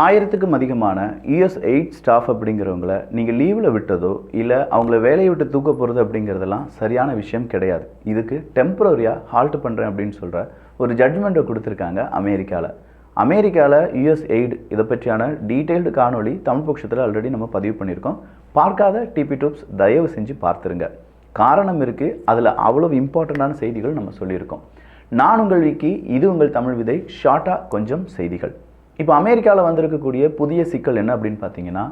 ஆயிரத்துக்கும் அதிகமான US eight staff அப்படிங்கிறவங்கள நீங்கள் லீவில் விட்டதோ இல்லை அவங்கள வேலையை விட்டு தூக்க போகிறது அப்படிங்கிறதெல்லாம் சரியான விஷயம் கிடையாது. இதுக்கு டெம்பரரியாக ஹால்ட் பண்ணுறேன் அப்படின்னு சொல்கிற ஒரு ஜட்ஜ்மெண்ட்டை கொடுத்துருக்காங்க அமெரிக்காவில் அமெரிக்காவில் யூஎஸ் எய்டு இதை பற்றியான டீட்டெயில்டு காணொலி தமிழ் பட்சத்தில் ஆல்ரெடி நம்ம பதிவு பண்ணியிருக்கோம். பார்க்காத டிபி டூப்ஸ் தயவு செஞ்சு பார்த்துருங்க. காரணம் இருக்குது அதில் அவ்வளோ இம்பார்ட்டண்ட்டான செய்திகள் நம்ம சொல்லியிருக்கோம். நான் உங்கள் விக்கி இது உங்கள் தமிழ் விதை ஷார்ட்டாக கொஞ்சம் செய்திகள். இப்போ அமெரிக்காவில் வந்திருக்கக்கூடிய புதிய சிக்கல் என்ன அப்படின்னு பார்த்தீங்கன்னா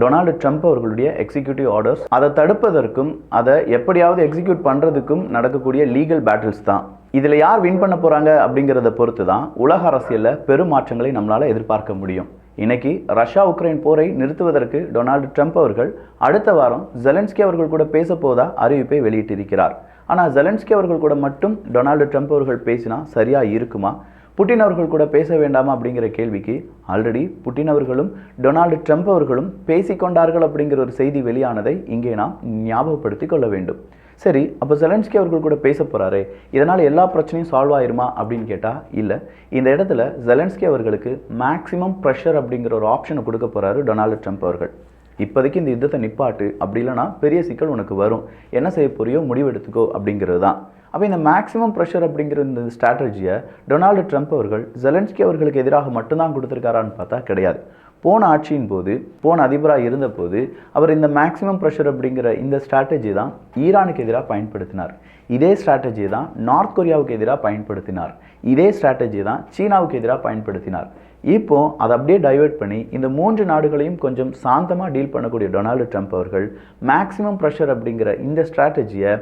டொனால்டு ட்ரம்ப் அவர்களுடைய எக்ஸிக்யூட்டிவ் ஆர்டர்ஸ். அதை தடுப்பதற்கும் அதை எப்படியாவது எக்ஸிக்யூட் பண்ணுறதுக்கும் நடக்கக்கூடிய லீகல் பேட்டில்ஸ் தான். இதில் யார் வின் பண்ண போகிறாங்க அப்படிங்கிறத பொறுத்து தான் உலக அரசியலில் பெரும் மாற்றங்களை நம்மளால் எதிர்பார்க்க முடியும். இன்னைக்கு ரஷ்யா உக்ரைன் போரை நிறுத்துவதற்கு டொனால்டு ட்ரம்ப் அவர்கள் அடுத்த வாரம் ஜெலன்ஸ்கி அவர்கள் கூட பேச போதா அறிவிப்பை வெளியிட்டிருக்கிறார். ஆனால் ஜெலன்ஸ்கி அவர்கள் கூட மட்டும் டொனால்டு ட்ரம்ப் அவர்கள் பேசினா சரியா இருக்குமா? புட்டின் அவர்கள் கூட பேச வேண்டாமா அப்படிங்கிற கேள்விக்கு ஆல்ரெடி புட்டின் அவர்களும் டொனால்டு ட்ரம்ப் அவர்களும் பேசிக்கொண்டார்கள் அப்படிங்கிற ஒரு செய்தி வெளியானதை இங்கே நாம் ஞாபகப்படுத்தி கொள்ள வேண்டும். சரி அப்போ ஜெலன்ஸ்கி அவர்கள் கூட பேச போகிறாரே இதனால் எல்லா பிரச்சனையும் சால்வ் ஆயிருமா அப்படின்னு கேட்டால் இல்லை. இந்த இடத்துல ஜெலன்ஸ்கி அவர்களுக்கு மேக்ஸிமம் ப்ரெஷர் அப்படிங்கிற ஒரு ஆப்ஷனை கொடுக்க போகிறாரு டொனால்டு ட்ரம்ப் அவர்கள். இப்போதைக்கு இந்த யுத்தத்தை நிப்பாட்டு அப்படி இல்லைனா பெரிய சிக்கல் உனக்கு வரும். என்ன செய்ய போறியோ முடிவெடுத்துக்கோ அப்படிங்கிறது தான். அப்போ இந்த மேக்ஸிமம் ப்ரெஷர் அப்படிங்கிற இந்த ஸ்ட்ராட்டஜியை டொனால்டு ட்ரம்ப் அவர்கள் ஜெலன்ஸ்கி அவர்களுக்கு எதிராக மட்டும்தான் கொடுத்துருக்காரான்னு பார்த்தா கிடையாது. போன ஆட்சியின் போது போன அதிபராக இருந்தபோது அவர் இந்த மேக்ஸிமம் ப்ரெஷர் அப்படிங்கிற இந்த ஸ்ட்ராட்டஜி தான் ஈரானுக்கு எதிராக பயன்படுத்தினார். இதே ஸ்ட்ராட்டஜி தான் நார்த் கொரியாவுக்கு எதிராக பயன்படுத்தினார். இதே ஸ்ட்ராட்டஜி தான் சீனாவுக்கு எதிராக பயன்படுத்தினார். இப்போ அதை அப்படியே டைவெர்ட் பண்ணி இந்த மூன்று நாடுகளையும் கொஞ்சம் சாந்தமாக டீல் பண்ணக்கூடிய டொனால்டு ட்ரம்ப் அவர்கள் மேக்ஸிமம் ப்ரெஷர் அப்படிங்கிற இந்த ஸ்ட்ராட்டஜியை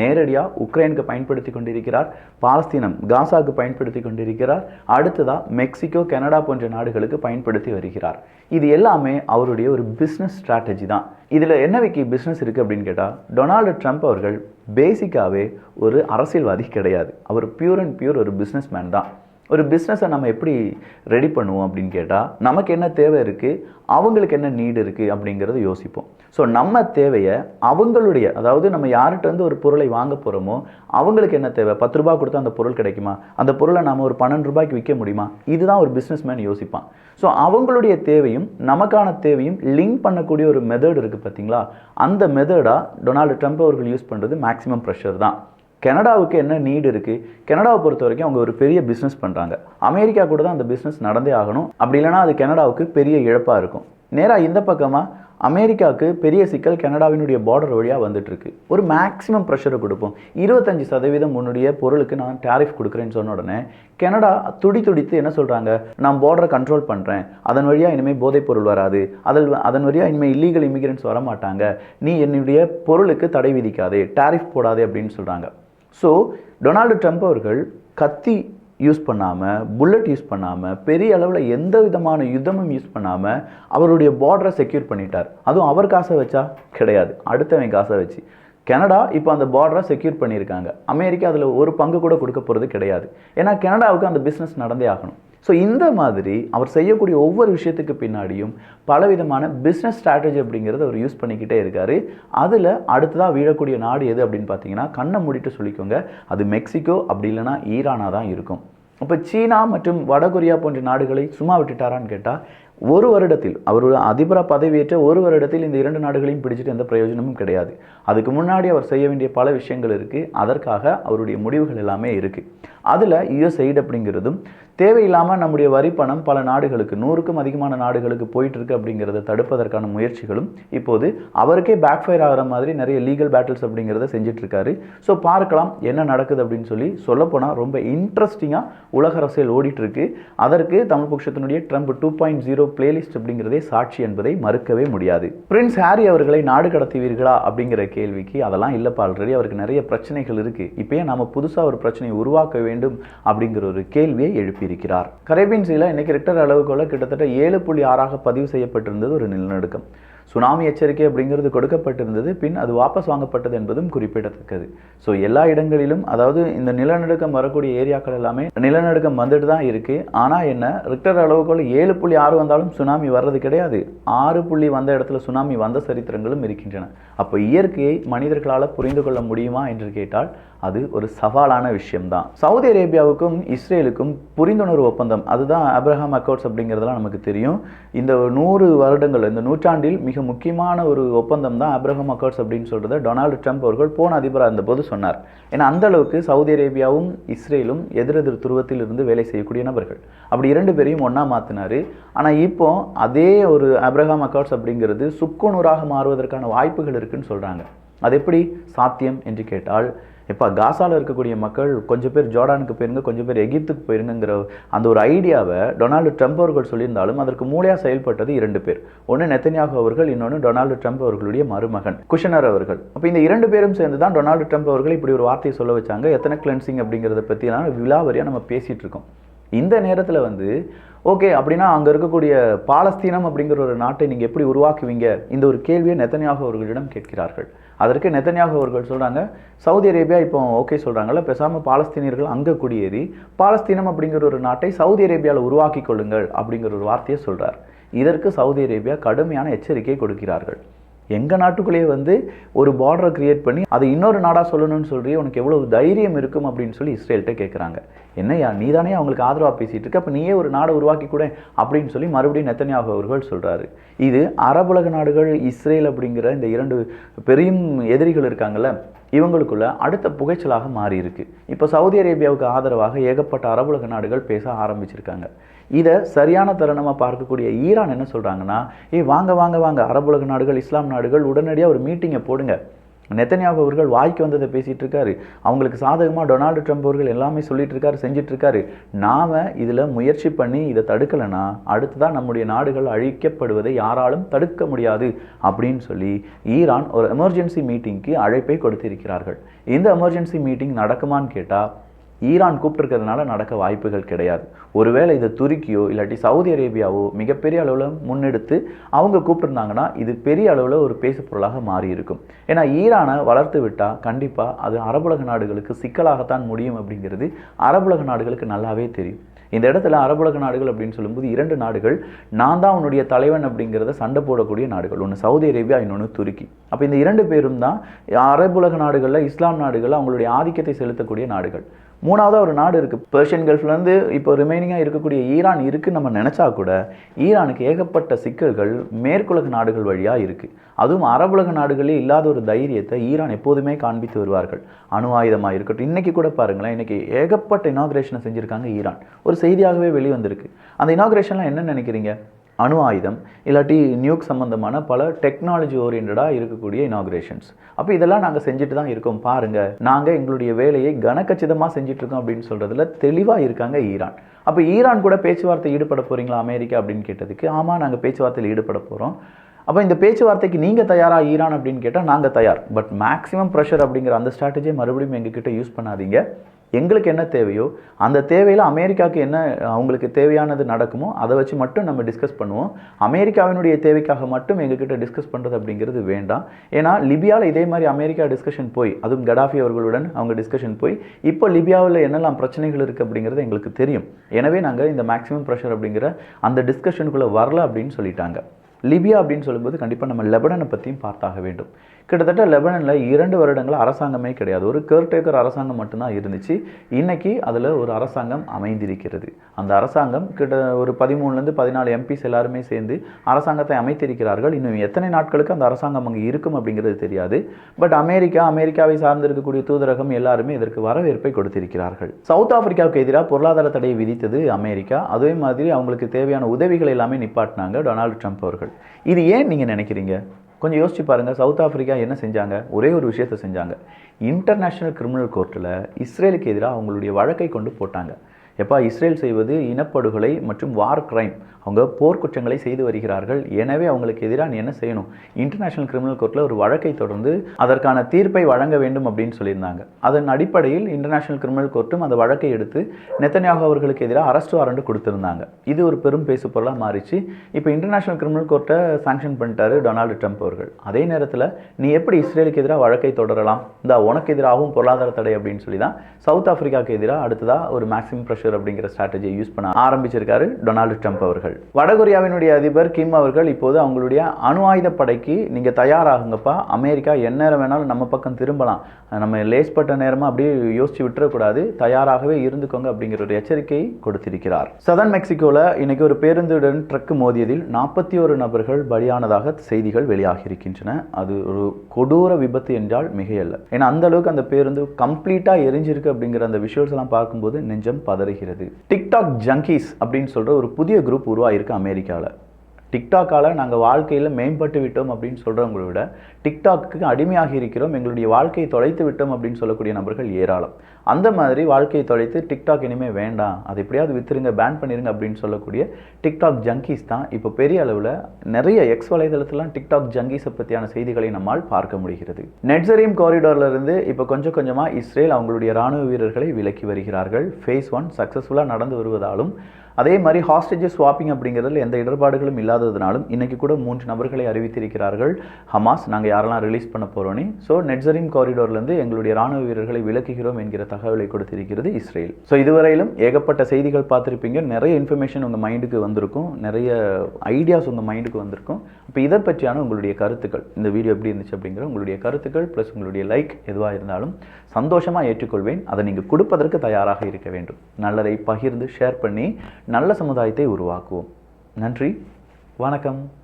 நேரடியாக உக்ரைனுக்கு பயன்படுத்தி கொண்டிருக்கிறார். பாலஸ்தீனம் காசாவுக்கு பயன்படுத்தி கொண்டிருக்கிறார். அடுத்ததாக மெக்சிகோ கனடா போன்ற நாடுகளுக்கு பயன்படுத்தி வருகிறார். இது எல்லாமே அவருடைய ஒரு பிஸ்னஸ் ஸ்ட்ராட்டஜி தான். இதில் என்ன வைக்கி பிஸ்னஸ் இருக்குது அப்படின்னு கேட்டால் டொனால்டு ட்ரம்ப் அவர்கள் பேசிக்காகவே ஒரு அரசியல்வாதி கிடையாது. அவர் பியூர் அண்ட் பியூர் ஒரு பிஸ்னஸ் மேன் தான். ஒரு பிஸ்னஸை நம்ம எப்படி ரெடி பண்ணுவோம் அப்படின்னு கேட்டால் நமக்கு என்ன தேவை இருக்குது அவங்களுக்கு என்ன நீடு இருக்குது அப்படிங்கிறத யோசிப்போம். ஸோ நம்ம தேவையை அவங்களுடைய அதாவது நம்ம யார்கிட்ட வந்து ஒரு பொருளை வாங்க போகிறோமோ அவங்களுக்கு என்ன தேவை? பத்து ரூபா கொடுத்தா அந்த பொருள் கிடைக்குமா? அந்த பொருளை நம்ம ஒரு பன்னெண்டு ரூபாய்க்கு விற்க முடியுமா? இதுதான் ஒரு பிஸ்னஸ் மேன் யோசிப்பான். ஸோ அவங்களுடைய தேவையும் நமக்கான தேவையும் லிங்க் பண்ணக்கூடிய ஒரு மெத்தட் இருக்குது பார்த்தீங்களா அந்த மெத்தடாக டொனால்டு ட்ரம்ப் அவர்கள் யூஸ் பண்ணுறது மேக்ஸிமம் ப்ரெஷர் தான். கனடாவுக்கு என்ன நீடு இருக்குது கனடாவை பொறுத்த வரைக்கும் அவங்க ஒரு பெரிய பிஸ்னஸ் பண்ணுறாங்க அமெரிக்கா கூட தான் அந்த பிஸ்னஸ் நடந்தே ஆகணும். அப்படி இல்லைனா அது கனடாவுக்கு பெரிய இழப்பாக இருக்கும். நேராக இந்த பக்கமாக அமெரிக்காவுக்கு பெரிய சிக்கல் கனடாவினுடைய பார்டர் வழியாக வந்துட்டுருக்கு. ஒரு மேக்ஸிமம் ப்ரெஷரை கொடுப்போம். இருபத்தஞ்சி சதவீதம் உன்னுடைய பொருளுக்கு நான் டேரிஃப் கொடுக்குறேன்னு சொன்ன உடனே கனடா துடி துடித்து என்ன சொல்கிறாங்க நான் பார்டரை கண்ட்ரோல் பண்ணுறேன் அதன் வழியாக இனிமேல் போதைப் பொருள் வராது. அதில் அதன் வழியாக இனிமேல் இல்லீகல் இமிகிரண்ட்ஸ் வர மாட்டாங்க. நீ என்னுடைய பொருளுக்கு தடை விதிக்காதே. டேரிஃப் போடாதே அப்படின்னு சொல்கிறாங்க ஸோ டொனால்டு ட்ரம்ப் அவர்கள் கத்தி யூஸ் பண்ணாமல் புல்லட் யூஸ் பண்ணாமல் பெரிய அளவில் எந்த விதமான யுத்தமும் யூஸ் பண்ணாமல் அவருடைய பார்டரை செக்யூர் பண்ணிட்டார். அதுவும் அவர் காசை வச்சா? கிடையாது. அடுத்தவன் காசை வச்சு. கனடா இப்போ அந்த பார்டரை செக்யூர் பண்ணியிருக்காங்க. அமெரிக்கா அதில் ஒரு பங்கு கூட கொடுக்க போகிறது கிடையாது. ஏன்னா கனடாவுக்கு அந்த பிஸ்னஸ் நடந்தே ஆகணும். ஸோ இந்த மாதிரி அவர் செய்யக்கூடிய ஒவ்வொரு விஷயத்துக்கு பின்னாடியும் பலவிதமான பிஸ்னஸ் ஸ்ட்ராட்டஜி அப்படிங்கிறத அவர் யூஸ் பண்ணிக்கிட்டே இருக்கார். அதில் அடுத்ததாக வீழக்கூடிய நாடு எது அப்படின்னு பார்த்தீங்கன்னா கண்ணை மூடிட்டு சொல்லிக்கோங்க. அது மெக்சிகோ அப்படி இல்லைன்னா ஈரானாக தான் இருக்கும். அப்போ சீனா மற்றும் வடகொரியா போன்ற நாடுகளை சும்மா விட்டுட்டாரான்னு கேட்டால் ஒரு வருடத்தில் அவர் அதிபராக பதவியேற்ற ஒரு வருடத்தில் இந்த இரண்டு நாடுகளையும் பிடிச்சிட்டு எந்த பிரயோஜனமும் கிடையாது. அதுக்கு முன்னாடி அவர் செய்ய வேண்டிய பல விஷயங்கள் இருக்குது அதற்காக அவருடைய முடிவுகள் எல்லாமே இருக்குது அதில் யுஎஸ்ஐடு அப்படிங்கிறதும் தேவையில்லாமல் நம்முடைய வரி பணம் பல நாடுகளுக்கு நூறுக்கும் அதிகமான நாடுகளுக்கு போயிட்டுருக்கு அப்படிங்கிறத தடுப்பதற்கான முயற்சிகளும் இப்போது அவருக்கே பேக் ஃபயர் ஆகிற மாதிரி நிறைய லீகல் பேட்டில்ஸ் அப்படிங்கிறத செஞ்சிட்ருக்காரு ஸோ பார்க்கலாம் என்ன நடக்குது அப்படின்னு சொல்லி சொல்லப்போனால் ரொம்ப இன்ட்ரெஸ்டிங்காக உலக அரசியல் ஓடிட்டுருக்கு. அதற்கு Tamil பட்சத்தினுடைய Trump two point zero playlist அப்படிங்கிறதே சாட்சி என்பதை மறுக்கவே முடியாது. பிரின்ஸ் ஹாரி அவர்களை நாடு கடத்துவீர்களா அப்படிங்கிற கேள்விக்கு அதெல்லாம் இல்லைப்பா. ஆல்ரெடி அவருக்கு நிறைய பிரச்சனைகள் இருக்குது இப்போயே நம்ம புதுசாக ஒரு பிரச்சனையை உருவாக்க வேண்டும் வேண்டும் அப்படிங்கிற ஒரு கேள்வியை எழுப்பியிருக்கிறார். கரேபியன் சீல இன்னைக்கு ரெக்டர் அளவுக்குள்ள கிட்டத்தட்ட ஏழு புள்ளி ஆறாக பதிவு செய்யப்பட்டிருந்தது ஒரு நிலநடுக்கம். சுனாமி எச்சரிக்கை அப்படிங்கிறது கொடுக்கப்பட்டிருந்தது பின் அது வாபஸ் வாங்கப்பட்டது என்பதும் குறிப்பிடத்தக்கது. ஸோ எல்லா இடங்களிலும் அதாவது இந்த நிலநடுக்கம் வரக்கூடிய ஏரியாக்கள் எல்லாமே நிலநடுக்கம் வந்துட்டு தான் இருக்குது ஆனால் என்ன ரிக்டர் அளவுக்குள் ஏழு புள்ளி ஆறு வந்தாலும் சுனாமி வர்றது கிடையாது. ஆறு புள்ளி வந்த இடத்துல சுனாமி வந்த சரித்திரங்களும் இருக்கின்றன. அப்போ இயற்கையை மனிதர்களால் புரிந்து கொள்ள முடியுமா என்று கேட்டால் அது ஒரு சவாலான விஷயம்தான். சவுதி அரேபியாவுக்கும் இஸ்ரேலுக்கும் புரிந்துணர்வு ஒப்பந்தம். அதுதான் அப்ரஹாம் அக்கௌட்ஸ் அப்படிங்கிறதெல்லாம் நமக்கு தெரியும். இந்த நூறு வருடங்கள் இந்த நூற்றாண்டில் மிக முக்கியமான ஒரு ஒப்பந்தம் தான் அப்ரஹாம் அக்கௌட்ஸ் அப்படின்னு சொல்கிறத டொனால்டு ட்ரம்ப் அவர்கள் போன அதிபராக இருந்தபோது சொன்னார். ஏன்னா அந்த அளவுக்கு சவுதி அரேபியாவும் இஸ்ரேலும் எதிரெதிர் துருவத்தில் இருந்து வேலை செய்யக்கூடிய நபர்கள். அப்படி இரண்டு பேரையும் ஒன்றா மாற்றினார் ஆனால் இப்போ அதே ஒரு அப்ரஹாம் அக்கௌட்ஸ் அப்படிங்கிறது சுக்குநூறாக மாறுவதற்கான வாய்ப்புகள் இருக்குன்னு சொல்கிறாங்க அது எப்படி? சாத்தியம் என்று கேட்டால் இப்போ காசாவில் இருக்கக்கூடிய மக்கள் கொஞ்சம் பேர் ஜோர்டானுக்கு போயிருங்க கொஞ்சம் பேர் எகிப்துக்கு போயிருங்கிற அந்த ஒரு ஐடியாவை டொனால்டு ட்ரம்ப் அவர்கள் சொல்லியிருந்தாலும் அதற்கு மூளையாக செயல்பட்டது இரண்டு பேர். ஒன்று நெத்தன்யாகு அவர்கள் இன்னொன்று டொனால்டு ட்ரம்ப் அவர்களுடைய மருமகன் குஷனர் அவர்கள். அப்போ இந்த இரண்டு பேரும் சேர்ந்து தான் டொனால்டு ட்ரம்ப் அவர்கள் இப்படி ஒரு வார்த்தையை சொல்ல வச்சாங்க. எத்தனை கிளென்சிங் அப்படிங்கிறத பற்றிலாம் விலாவரியாக நம்ம பேசிகிட்டு இருக்கோம். இந்த நேரத்தில் வந்து ஓகே அப்படின்னா அங்கே இருக்கக்கூடிய பாலஸ்தீனம் அப்படிங்கிற ஒரு நாட்டை நீங்கள் எப்படி உருவாக்குவீங்க? இந்த ஒரு கேள்வியை நெத்தனியாக அவர்களிடம் கேட்கிறார்கள். அதற்கு நெத்தனியாக அவர்கள் சொல்கிறாங்க சவுதி அரேபியா இப்போ ஓகே சொல்கிறாங்கல்ல பேசாமல் பாலஸ்தீனியர்கள் அங்கே குடியேறி பாலஸ்தீனம் அப்படிங்கிற ஒரு நாட்டை சவுதி அரேபியாவில் உருவாக்கி கொள்ளுங்கள் அப்படிங்கிற ஒரு வார்த்தையை சொல்கிறார் இதற்கு சவுதி அரேபியா கடுமையான எச்சரிக்கை கொடுக்கிறார்கள். எங்கள் நாட்டுக்குள்ளேயே வந்து ஒரு பார்டரை கிரியேட் பண்ணி அதை இன்னொரு நாடாக சொல்லணும்னு சொல்லி உனக்கு எவ்வளோ தைரியம் இருக்கும்? அப்படின்னு சொல்லி இஸ்ரேல்கிட்ட கேட்குறாங்க என்னய்யா நீ தானே அவங்களுக்கு ஆதரவாக பேசிகிட்டு இருக்க? அப்போ நீயே ஒரு நாடை உருவாக்கி கூட அப்படின்னு சொல்லி மறுபடியும் நெத்தனியாக அவர்கள் சொல்கிறாரு இது அரபுலக நாடுகள் இஸ்ரேல் அப்படிங்கிற இந்த இரண்டு பெரும் எதிரிகள் இருக்காங்கல்ல இவங்களுக்குள்ள அடுத்த புகைச்சலாக மாறியிருக்கு இப்போ சவுதி அரேபியாவுக்கு ஆதரவாக ஏகப்பட்ட அரபுலக நாடுகள் பேச ஆரம்பிச்சிருக்காங்க. இதை சரியான தருணமாக பார்க்கக்கூடிய ஈரான் என்ன சொல்கிறாங்கன்னா ஏ வாங்க வாங்க வாங்க. அரபுலக நாடுகள் இஸ்லாம் நாடுகள் உடனடியாக ஒரு மீட்டிங்கை போடுங்க. நெத்தன்யாகு அவர்கள் வாய்க்கு வந்ததை பேசிகிட்டு இருக்காரு. அவங்களுக்கு சாதகமாக டொனால்டு ட்ரம்ப் அவர்கள் எல்லாமே சொல்லிட்டு இருக்காரு செஞ்சுட்டு இருக்காரு. நாம் இதில் முயற்சி பண்ணி இதை தடுக்கலைன்னா அடுத்ததான் நம்முடைய நாடுகள் அழிக்கப்படுவதை யாராலும் தடுக்க முடியாது அப்படின்னு சொல்லி ஈரான் ஒரு எமர்ஜென்சி மீட்டிங்க்கு அழைப்பை கொடுத்திருக்கிறார்கள். இந்த எமர்ஜென்சி மீட்டிங் நடக்குமான்னு கேட்டால் ஈரான் கூப்பிட்டுருக்கிறதுனால நடக்க வாய்ப்புகள் கிடையாது. ஒருவேளை இதை துருக்கியோ இல்லாட்டி சவுதி அரேபியாவோ மிகப்பெரிய அளவில் முன்னெடுத்து அவங்க கூப்பிட்டுருந்தாங்கன்னா இது பெரிய அளவில் ஒரு பேசு பொருளாக மாறி இருக்கும் ஏன்னா ஈரானை வளர்த்து விட்டால் கண்டிப்பாக அது அரபுலக நாடுகளுக்கு சிக்கலாகத்தான் முடியும் அப்படிங்கிறது அரபுலக நாடுகளுக்கு நல்லாவே தெரியும். இந்த இடத்துல அரபுலக நாடுகள் அப்படின்னு சொல்லும்போது இரண்டு நாடுகள் நான் தான் உன்னுடைய தலைவன் அப்படிங்கிறத சண்டை போடக்கூடிய நாடுகள். ஒன்று சவுதி அரேபியா இன்னொன்று துருக்கி. அப்போ இந்த இரண்டு பேரும் தான் அரபுலக நாடுகளில் இஸ்லாம் நாடுகளில் அவங்களுடைய ஆதிக்கத்தை செலுத்தக்கூடிய நாடுகள். மூணாவதாக ஒரு நாடு இருக்குது பெர்ஷியன் கல்ஃப்லேருந்து இப்போ ரிமைனிங்காக இருக்கக்கூடிய ஈரான் இருக்குன்னு நம்ம நினச்சா கூட ஈரானுக்கு ஏகப்பட்ட சிக்கல்கள் மேற்குலக நாடுகள் வழியாக இருக்குது அதுவும் அரபுலக நாடுகளே இல்லாத ஒரு தைரியத்தை ஈரான் எப்போதுமே காண்பித்து வருவார்கள். அணு ஆயுதமாக இருக்கட்டும் இன்றைக்கி கூட பாருங்களேன் இன்றைக்கி ஏகப்பட்ட இனாக்ரேஷனை செஞ்சுருக்காங்க ஈரான். ஒரு செய்தியாகவே வெளிவந்திருக்கு. அந்த இனாக்ரேஷன்லாம் என்ன நினைக்கிறீங்க? அணு ஆயுதம் இல்லாட்டி நியூக் சம்மந்தமான பல டெக்னாலஜி ஓரியன்டாக இருக்கக்கூடிய இனாக்ரேஷன்ஸ் அப்போ இதெல்லாம் நாங்கள் செஞ்சுட்டு தான் இருக்கோம். பாருங்கள் நாங்கள் எங்களுடைய வேலையை கனக்கச்சிதமாக செஞ்சிட்ருக்கோம் அப்படின்னு சொல்கிறதுல தெளிவாக இருக்காங்க ஈரான். அப்போ ஈரான் கூட பேச்சுவார்த்தை ஈடுபட போகிறீங்களா அமெரிக்கா அப்படின்னு கேட்டதுக்கு ஆமாம் நாங்கள் பேச்சுவார்த்தையில் ஈடுபட போகிறோம் அப்போ இந்த பேச்சுவார்த்தைக்கு நீங்கள் தயாரா ஈரான் அப்படின்னு கேட்டால் நாங்கள் தயார். பட் மேக்ஸிமம் ப்ரெஷர் அப்படிங்கிற அந்த ஸ்ட்ராட்டஜியை மறுபடியும் எங்ககிட்ட யூஸ் பண்ணாதீங்க. எங்களுக்கு என்ன தேவையோ அந்த தேவையில் அமெரிக்காவுக்கு என்ன அவங்களுக்கு தேவையானது நடக்குமோ அதை வச்சு மட்டும் நம்ம டிஸ்கஸ் பண்ணுவோம். அமெரிக்காவினுடைய தேவைக்காக மட்டும் எங்ககிட்ட டிஸ்கஸ் பண்ணுறது அப்படிங்கிறது வேண்டாம். ஏன்னா லிபியாவில் இதே மாதிரி அமெரிக்கா டிஸ்கஷன் போய் அதுவும் கடாஃபி அவர்களுடன் அவங்க டிஸ்கஷன் போய் இப்போ லிபியாவில் என்னெல்லாம் பிரச்சனைகள் இருக்குது அப்படிங்கிறது எங்களுக்கு தெரியும். எனவே நாங்கள் இந்த மேக்ஸிமம் ப்ரெஷர் அப்படிங்கிற அந்த டிஸ்கஷனுக்குள்ளே வரல அப்படின்னு சொல்லிட்டாங்க. லிபியா அப்படின்னு சொல்லும்போது கண்டிப்பாக நம்ம லெபனனை பற்றியும் பார்த்தாக வேண்டும். கிட்டத்தட்ட லெபனனில் இரண்டு வருடங்கள் அரசாங்கமே கிடையாது. ஒரு கேர்டேக்கர் அரசாங்கம் மட்டும்தான் இருந்துச்சு. இன்னைக்கு அதில் ஒரு அரசாங்கம் அமைந்திருக்கிறது. அந்த அரசாங்கம் கிட்ட ஒரு பதிமூணுலேருந்து பதினாலு எம்பிஸ் எல்லாருமே சேர்ந்து அரசாங்கத்தை அமைத்திருக்கிறார்கள். இன்னும் எத்தனை நாட்களுக்கு அந்த அரசாங்கம் அங்கே இருக்கும் அப்படிங்கிறது தெரியாது. பட் அமெரிக்கா அமெரிக்காவை சார்ந்திருக்கக்கூடிய தூதரகம் எல்லாருமே இதற்கு வரவேற்பை கொடுத்திருக்கிறார்கள். சவுத் ஆப்பிரிக்காவுக்கு எதிராக பொருளாதார தடையை விதித்தது அமெரிக்கா. அதே மாதிரி அவங்களுக்கு தேவையான உதவிகள் எல்லாமே நிப்பாட்டினாங்க டொனால்டு ட்ரம்ப் அவர்கள். இது ஏன் நீங்கள் நினைக்கிறீங்க? கொஞ்சம் யோசிச்சு பாருங்கள் சவுத் ஆஃப்ரிக்கா என்ன செஞ்சாங்க? ஒரே ஒரு விஷயத்தை செஞ்சாங்க. இன்டர்நேஷ்னல் கிரிமினல் கோர்ட்டில் இஸ்ரேலுக்கு எதிராக அவங்களுடைய வழக்கை கொண்டு போட்டாங்க. எப்பா இஸ்ரேல் செய்வது இனப்படுகொலை மற்றும் வார் கிரைம் அவங்க போர்க்குற்றங்களை செய்து வருகிறார்கள். எனவே அவங்களுக்கு எதிராக நீ என்ன செய்யணும்? இன்டர்நேஷனல் கிரிமினல் கோர்ட்டில் ஒரு வழக்கை தொடர்ந்து அதற்கான தீர்ப்பை வழங்க வேண்டும் அப்படின்னு சொல்லியிருந்தாங்க. அதன் அடிப்படையில் இன்டர்நேஷனல் கிரிமினல் கோர்ட்டும் அந்த வழக்கை எடுத்து நெத்தன்யாகு அவர்களுக்கு எதிராக அரெஸ்ட் வாரண்ட் கொடுத்திருந்தாங்க. இது ஒரு பெரும் பேசு பொருளாக மாறிச்சு. இப்போ இன்டர்நேஷனல் கிரிமினல் கோர்ட்டை சாங்ஷன் பண்ணிட்டாரு டொனால்டு ட்ரம்ப் அவர்கள். அதே நேரத்தில் நீ எப்படி இஸ்ரேலுக்கு எதிராக வழக்கை தொடரலாம்? இந்த உனக்கு எதிராகவும் பொருளாதார தடை அப்படின்னு சொல்லி தான் சவுத் ஆஃப்ரிக்காவுக்கு எதிராக அடுத்ததாக ஒரு மேக்ஸிமம் ப்ரெஷர் ப்ரெஷர் அப்படிங்கிற ஸ்ட்ராட்டஜியை யூஸ் பண்ண ஆரம்பிச்சிருக்காரு டொனால்டு ட்ரம்ப் அவர்கள். வடகொரியாவினுடைய அதிபர் கிம் அவர்கள் இப்போது அவங்களுடைய அணு ஆயுத படைக்கு நீங்க தயாராகுங்கப்பா அமெரிக்கா எந்நேரம் வேணாலும் நம்ம பக்கம் திரும்பலாம். நம்ம லேஸ்பட்ட நேரமா அப்படியே யோசிச்சு விட்டுறக்கூடாது தயாராகவே இருந்துக்கோங்க அப்படிங்கிற ஒரு எச்சரிக்கையை கொடுத்திருக்கிறார். சதன் மெக்சிகோல இன்னைக்கு ஒரு பேருந்துடன் ட்ரக் மோதியதில் நாற்பத்தி ஒரு நபர்கள் பலியானதாக செய்திகள் வெளியாகி இருக்கின்றன அது ஒரு கொடூர விபத்து என்றால் மிகையல்ல. ஏன்னா அந்த அளவுக்கு அந்த பேருந்து கம்ப்ளீட்டா எரிஞ்சிருக்கு அப்படிங்கிற அந்த விஷுவல்ஸ் எல்லாம் பார்க்கும்போது நெஞ்சம் வருகிறது. டிக்டாக் ஜங்கீஸ் அப்படின்னு சொல்ற ஒரு புதிய குரூப் உருவாகிருக்கு அமெரிக்காவில் டிக்டாக்கால் நாங்கள் வாழ்க்கையில் மேம்பட்டு விட்டோம் அப்படின்னு சொல்கிறவங்களை விட டிக்டாக்கு அடிமையாகி இருக்கிறோம் எங்களுடைய வாழ்க்கையை தொலைத்து விட்டோம் அப்படின்னு சொல்லக்கூடிய நபர்கள் ஏராளம். அந்த மாதிரி வாழ்க்கையை தொலைத்து டிக்டாக் இனிமேல் வேண்டாம். அதை எப்படியாவது வித்துருங்க பேன் பண்ணிருங்க அப்படின்னு சொல்லக்கூடிய டிக்டாக் ஜங்கீஸ் தான் இப்போ பெரிய அளவில் நிறைய எக்ஸ் வலைதளத்திலாம் டிக்டாக் ஜங்கீஸை பற்றியான செய்திகளை நம்மால் பார்க்க முடிகிறது. நெட்ஸரீம் காரிடார்ல இருந்து இப்போ கொஞ்சம் கொஞ்சமாக இஸ்ரேல் அவங்களுடைய ராணுவ வீரர்களை விலக்கி வருகிறார்கள். ஃபேஸ் ஒன் சக்ஸஸ்ஃபுல்லாக நடந்து வருவதாலும் அதே மாதிரி ஹாஸ்டேஜஸ் ஸ்வாப்பிங் அப்படிங்கிறதுல எந்த இடர்பாடுகளும் இல்லாததுனாலும் இன்றைக்கி கூட மூன்று நபர்களை அறிவித்திருக்கிறார்கள். ஹமாஸ் நாங்கள் யாரெல்லாம் ரிலீஸ் பண்ண போகிறோன்னு ஸோ நெட்ஸரிம் காரிடோர்லேருந்து எங்களுடைய ராணுவ வீரர்களை விலக்குகிறோம் என்கிற தகவலை கொடுத்திருக்கிறது இஸ்ரேல். ஸோ இதுவரையிலும் ஏகப்பட்ட செய்திகள் பார்த்துருப்பீங்க. நிறைய இன்ஃபர்மேஷன் உங்கள் மைண்டுக்கு வந்திருக்கும். நிறைய ஐடியாஸ் உங்கள் மைண்டுக்கு வந்திருக்கும். இப்போ இதை பற்றியான உங்களுடைய கருத்துக்கள் இந்த வீடியோ எப்படி இருந்துச்சு அப்படிங்கிற உங்களுடைய கருத்துக்கள் ப்ளஸ் உங்களுடைய லைக் எதுவாக இருந்தாலும் சந்தோஷமாக ஏற்றுக்கொள்வேன். அதை நீங்கள் கொடுப்பதற்கு தயாராக இருக்க வேண்டும். நல்லதை பகிர்ந்து ஷேர் பண்ணி நல்ல சமுதாயத்தை உருவாக்குவோம். நன்றி. வணக்கம்.